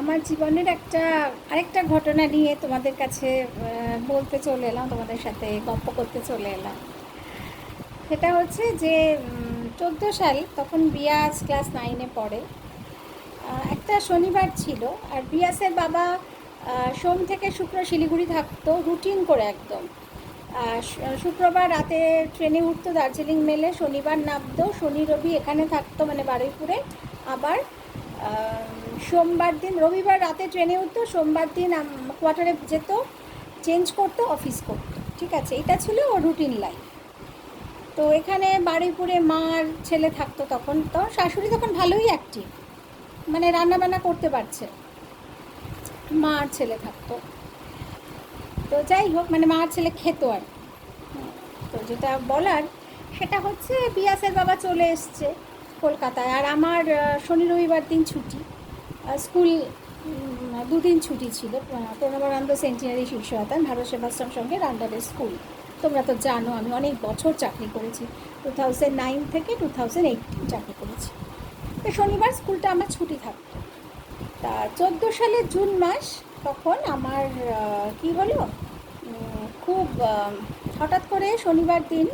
আমার জীবনের একটা, আরেকটা ঘটনা নিয়ে তোমাদের কাছে বলতে চলে এলাম, তোমাদের সাথে গল্প করতে চলে এলাম। সেটা হচ্ছে যে চোদ্দ সাল তখন বিয়াস ক্লাস নাইনে পড়ে। একটা শনিবার ছিল, আর বিয়াসের বাবা সোম থেকে শুক্র শিলিগুড়ি থাকতো রুটিন করে একদম। শুক্রবার রাতে ট্রেনে উঠতো, দার্জিলিং মেলে, শনিবার নামতো, শনি, রবি এখানে থাকতো মানে বারুইপুরে। আবার সোমবার দিন, রবিবার রাতে ট্রেনে উঠতো, সোমবার দিন কোয়ার্টারে যেত চেঞ্জ করতো অফিস করতো। ঠিক আছে, এটা ছিল ওর রুটিন লাইফ তো এখানে বারুইপুরে মার ছেলে থাকতো তখন, তো শাশুড়ি তখন ভালোই অ্যাক্টিভ মানে রান্নাবান্না করতে পারছে মার ছেলে থাকতো। তো যাই হোক মানে মার ছেলে খেত আর। তো যেটা বলার, সেটা হচ্ছে বিয়াসের বাবা চলে এসছে। কলকাতায়। আর আমার শনি রবিবার দিন ছুটি। স্কুল দুদিন ছুটি ছিল। প্রণবানন্দ সেন্টিনারি শিক্ষায়তন ভারত সেবাশ্রম সঙ্গে রান্ডারের স্কুল। তোমরা তো জানো, আমি অনেক বছর চাকরি করেছি। টু থাউজেন্ড নাইন থেকে টু থাউজেন্ড এইটিন চাকরি করেছি। তো শনিবার স্কুলটা আমার ছুটি থাকতো। তা চোদ্দ সালের জুন মাস তখন আমার কি হলো? খুব হঠাৎ করে শনিবার দিন,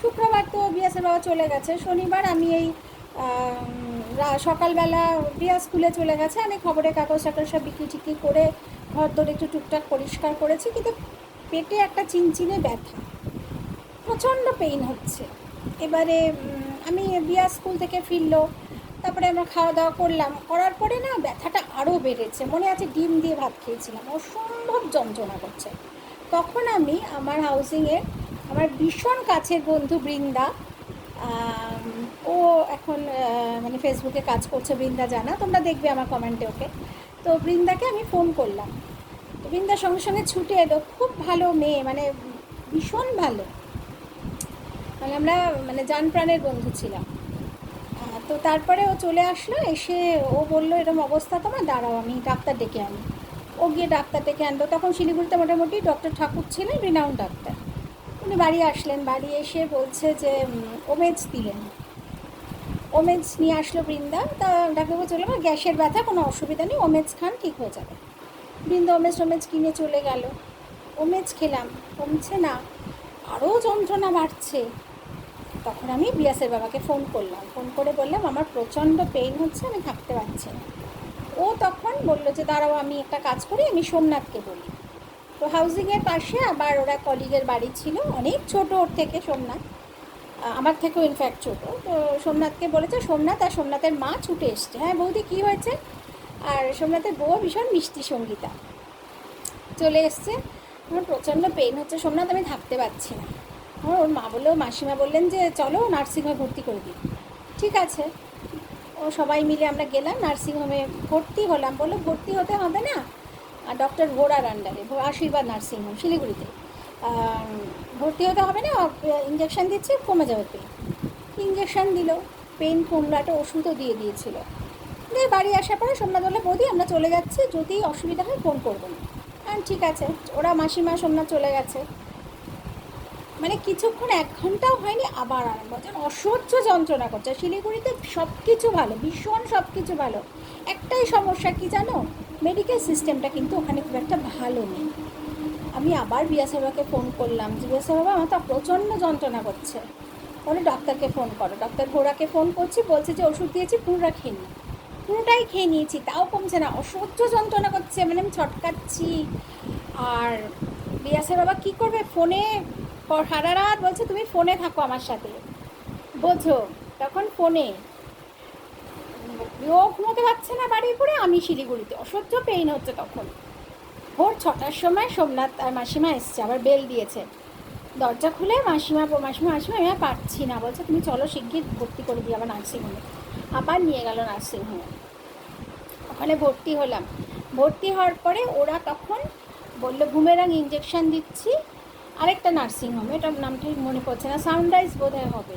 শুক্রবার তো বিয়াসের বাবা চলে গেছে। শনিবার আমি এই সকালবেলা বিয়া স্কুলে চলে গেছে। আমি খবরের কাগজ টাগজ সব বিক্রি টিক্রি করে ঘর দর একটু টুকটাক পরিষ্কার করেছি, কিন্তু পেটে একটা চিনচিনে ব্যথা, প্রচণ্ড পেইন হচ্ছে। এবারে আমি বিয়া স্কুল থেকে ফিরলো, তারপরে আমরা খাওয়া দাওয়া করলাম। করার পরে না ব্যথাটা আরও বেড়েছে। মনে আছে ডিম দিয়ে ভাত খেয়েছিলাম। অসম্ভব যন্ত্রণা করছে। তখন আমি আমার হাউজিংয়ে আমার ভীষণ কাছের বন্ধু বৃন্দা ও এখন মানে ফেসবুকে কাজ করছে বৃন্দা জানা, তোমরা দেখবে আমার কমেন্টে ওকে। তো বৃন্দাকে আমি ফোন করলাম। তো বৃন্দার সঙ্গে সঙ্গে ছুটে এলো, খুব ভালো মেয়ে মানে ভীষণ ভালো। মানে আমরা মানে জান প্রাণের বন্ধু ছিলাম। তো তারপরে ও চলে আসলো, এসে ও বলল এরকম অবস্থা তোমার? দাঁড়াও আমি, ডাক্তার ডেকে আনি। ও গিয়ে ডাক্তার ডেকে আনলো। তখন শিলিগুড়িতে মোটামুটি ডক্টর ঠাকুর ছিলেন রিনাউন্ড ডাক্তার উনি বাড়ি আসলেন, বাড়ি এসে বলছে যে ওমেজ দিলেন। ওমেজ নিয়ে আসলো বৃন্দা। তা ডাক্তারবাবু চলে আমার গ্যাসের ব্যথা, কোনো অসুবিধা নেই ওমেজ খান, ঠিক হয়ে যাবে। বৃন্দা ওমেজ টোমেজ কিনে চলে গেল। ওমেজ খেলাম, কমছে না আরও যন্ত্রণা বাড়ছে। তখন আমি বিয়াসের বাবাকে ফোন করলাম। ফোন করে বললাম, আমার প্রচণ্ড পেইন হচ্ছে, আমি থাকতে পারছি না। ও তখন বলল যে, দাঁড়াও, আমি একটা কাজ করি, আমি সোমনাথকে বলি। তো হাউজিংয়ের পাশে আবার ওরা কলিগের বাড়ি ছিল, অনেক ছোট ওর থেকে সোমনাথ। আমার থেকেও ইনফ্যাক্ট ছোটো। তো সোমনাথকে বলেছে, সোমনাথ আর সোমনাথের মা ছুটে এসছে। হ্যাঁ বৌদি, কী হয়েছে? আর সোমনাথের বউ ভীষণ মিষ্টি সঙ্গীতা। চলে এসছে। আমার প্রচণ্ড পেন হচ্ছে। সোমনাথ, আমি থাকতে পারছি না। আমার ওর মা বলল, মাসিমা বললেন যে, চলো নার্সিংহোমে ভর্তি করে দিই। ঠিক আছে। ও সবাই মিলে আমরা গেলাম নার্সিংহোমে ভর্তি হলাম। বলল, ভর্তি হতে হবে না? আর ডক্টর ভোরার আন্ডারে আশীর্বাদ নার্সিংহোম শিলিগুড়িতে। ভর্তি হতে হবে না ইঞ্জেকশন দিচ্ছে কমে যাবে পেন ইঞ্জেকশন দিল পেন কমলো, একটা ওষুধও দিয়ে দিয়েছিল। দিয়ে বাড়ি আসার পরে সোমনাথ বলল, বৌদি, আমরা চলে যাচ্ছি, যদি অসুবিধা হয় ফোন করবেন হ্যাঁ ঠিক আছে। ওরা মাসিমা, সোমনাথ চলে গেছে। মানে কিছুক্ষণ, এক ঘন্টাও হয়নি, আবার আরম্ভ হচ্ছে। অসহ্য যন্ত্রণা করছে। শিলিগুড়িতে সব কিছু ভালো, ভীষণ সব কিছু ভালো। একটাই সমস্যা কি জানো? মেডিকেল সিস্টেমটা কিন্তু ওখানে খুব একটা ভালো নেই। আমি আবার বিয়াসের বাবাকে ফোন করলাম যে বাবা আমার তো প্রচণ্ড যন্ত্রণা করছে। বলে ডাক্তারকে ফোন করো। ডাক্তার ঘোড়াকে ফোন করছি, বলছে যে, ওষুধ দিয়েছি, পুরোটা খেয়ে নি। পুরোটাই খেয়ে নিয়েছি, তাও কমছে না। অসহ্য যন্ত্রণা করছে মানে আমি ছটকাচ্ছি। আর বিয়াসের বাবা কী করবে? ফোনে সারা রাত বলছে, তুমি ফোনে থাকো আমার সাথে। বোঝো, তখন ফোনে। ও ঘুমোতে পারছে না বাড়ির পরে আমি শিলিগুড়িতে। অসহ্য পেইন হচ্ছে তখন। ভোর ছটার সময় সোমনাথ আর মাসিমা এসছে, আবার বেল দিয়েছে। দরজা খুলে মাসিমা মাসিমা মাসিমা, আমি আর পারছি না। বলছে, তুমি চলো শিগগির ভর্তি করে দিই আবার নার্সিংহোমে। আবার নিয়ে গেল নার্সিংহোমে। ওখানে ভর্তি হলাম। ভর্তি হওয়ার পরে ওরা তখন বলল, বুমেরাং ইঞ্জেকশন দিচ্ছি, আরেকটা নার্সিংহোম। এটার ঠিক মনে পড়ছে না, সানরাইজ বোধহয় হবে।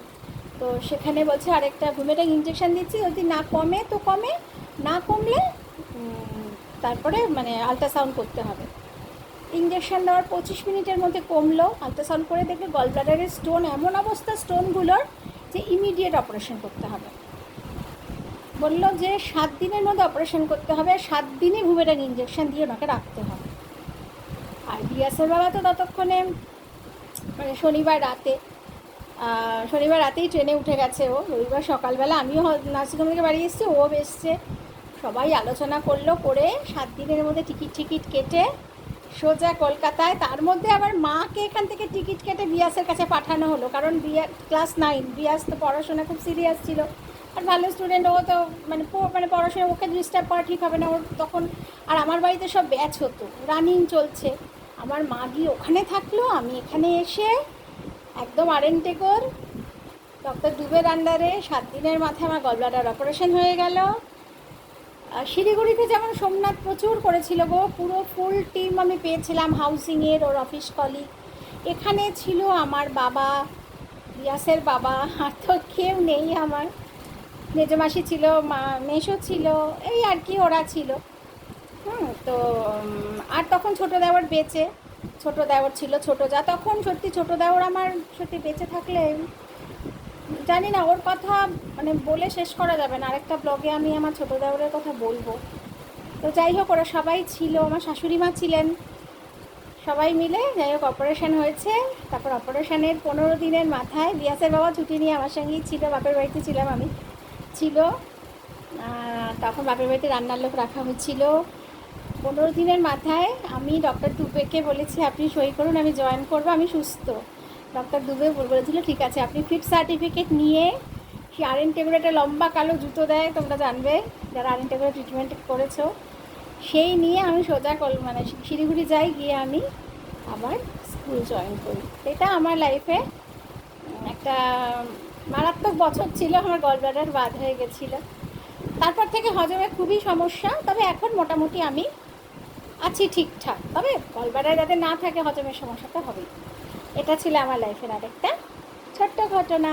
তো সেখানে বলছে, আরেকটা বুমেরাং ইঞ্জেকশন দিচ্ছি, যদি না কমে তো কমে, না কমলে তারপরে মানে আলট্রাসাউন্ড করতে হবে। ইঞ্জেকশন দেওয়ার পঁচিশ মিনিটের মধ্যে কমলো আলট্রাসাউন্ড করে দেখবে গল ব্লাডারের স্টোন এমন অবস্থা স্টোনগুলোর যে ইমিডিয়েট অপারেশন করতে হবে। বলল যে সাত দিনের মধ্যে অপারেশন করতে হবে আর সাত দিনই ভুবেটার ইঞ্জেকশন দিয়ে ওনাকে রাখতে হবে। আর বিয়াসের বাবা তো ততক্ষণে মানে শনিবার রাতে শনিবার রাতেই ট্রেনে উঠে গেছে ও। রবিবার সকালবেলা আমিও নার্সিংহোম থেকে বাড়ি এসেছি, ও এসছে সবাই আলোচনা করল করে সাত দিনের মধ্যে টিকিট টিকিট কেটে সোজা কলকাতায়। তার মধ্যে আবার মাকে এখান থেকে টিকিট কেটে বিয়াসের কাছে পাঠানো হলো, কারণ বিয়া ক্লাস নাইন। বিয়াস তো পড়াশোনা খুব সিরিয়াস ছিল। আর ভালো স্টুডেন্ট ও তো মানে মানে পড়াশোনা, ওকে ডিস্টার্ব করা ঠিক হবে না। ওর তখন আর আমার বাড়িতে সব ব্যাচ হতো। রানিং চলছে। আমার মা গিয়ে ওখানে থাকল, আমি এখানে এসে একদম আরেনটেকর ডক্টর দুবের আন্ডারে সাত দিনের মাথায় আমার গলব্লাডার অপারেশন হয়ে গেল। শিলিগুড়িতে যেমন সোমনাথ প্রচুর করেছিল গো, পুরো ফুল টিম আমি পেয়েছিলাম হাউসিংয়ের ওর অফিস কলিগ এখানে ছিল আমার বাবা, রিয়াসের বাবা, আর তো কেউ নেই আমার। মেজমাসি ছিল, মা, মেশো ছিল, এই আর কি ওরা ছিল। হুম, তো আর তখন ছোটো দেওয়ার বেঁচে, ছোটো দেওয়ার ছিল ছোটো যা, তখন সত্যি ছোটো দেওয়ার আমার সত্যি বেঁচে থাকলে জানি না, ওর কথা মানে বলে শেষ করা যাবে না। আরেকটা ব্লগে আমি আমার ছোটো দেওরের কথা বলব। তো যাই হোক, ওরা সবাই ছিল, আমার শাশুড়ি মা ছিলেন। সবাই মিলে যাই হোক অপারেশান হয়েছে। তারপর অপারেশানের পনেরো দিনের মাথায় বিয়াসের বাবা ছুটি নিয়ে আমার সঙ্গেই ছিল, বাপের বাড়িতে ছিলাম আমি। ছিল। তখন বাপের বাড়িতে রান্নার লোক রাখা হয়েছিল। পনেরো দিনের মাথায় আমি ডক্টর দুবেকে বলেছি, আপনি সই করুন, আমি জয়েন করব, আমি সুস্থ। ডক্টর দুবে বল- বলেছিল, ঠিক আছে, আপনি ফিফথ সার্টিফিকেট নিয়ে সেই আর এন টেগুলো একটা লম্বা কালো জুতো দেয়, তোমরা জানবে যারা আর এন টেগুলো ট্রিটমেন্ট করেছ। সেই নিয়ে আমি সোজা কল মানে শিলিগুড়ি যাই, গিয়ে আমি আবার স্কুল জয়েন করি। এটা আমার লাইফে একটা মারাত্মক বছর ছিল, আমার গলব্লাডার বাদ হয়ে গেছিল। তারপর থেকে হজমে খুবই সমস্যা, তবে এখন মোটামুটি আমি আছি ঠিকঠাক। তবে গলব্লাডার যাতে না থাকে, হজমের সমস্যা তো হবেই। এটা ছিল আমার লাইফের আরেকটা ছোট্ট ঘটনা।